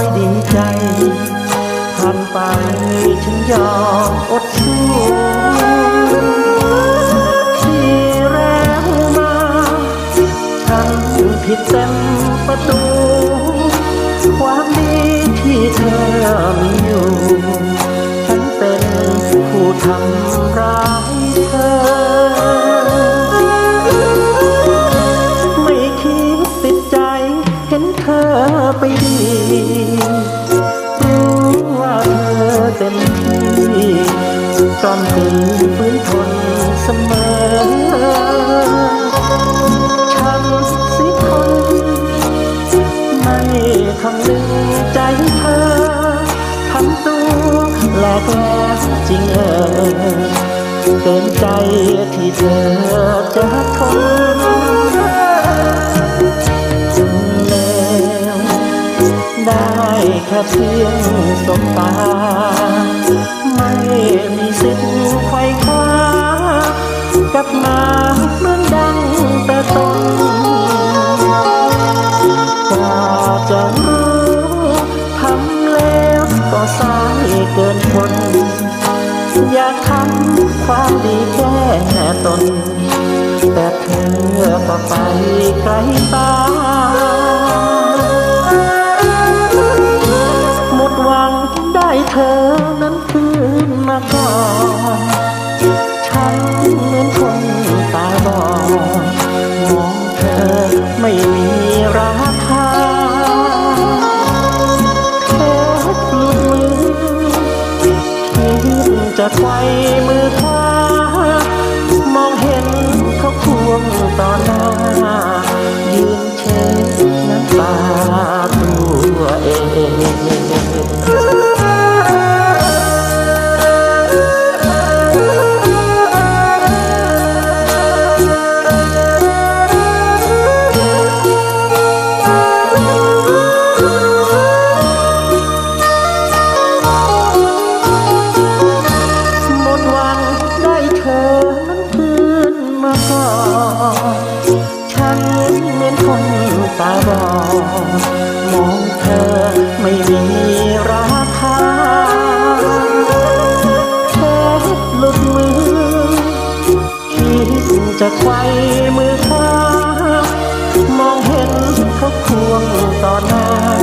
อยดีใจทำไปฉันยอมอดสู้ที่แรงมาฉัผิดเต็มประตู ความดีที่เธอมีอยู่ ฉันเป็นผู้ทำ ไปดีรู้ว่าเธอเต็มที่จอมตีฟื้นทนเสมอฉันสิคนไม่คำนึงใจเธอทำตัวหลอกแหลกจริงเออเกินใจที่เธอจะทน เพียงสบตา ไม่มีสิทธิ์ไขว้คว้ากลับมาเหมือนดังแต่ต้นกว่าจะรู้ทำแล้วก็สายเกินคนอยากทำความดีแก้ตน แต่เธอก็ไปไกลตา มาก่อน ฉันเหมือนคนตาบอดมองเธอไม่มีราคาแค่หลุดมือคิดจะไขว้มือขวามองเห็นเขาควงต่อหน้า จะไขว้มือขวามองเห็นเขาควงต่อหน้า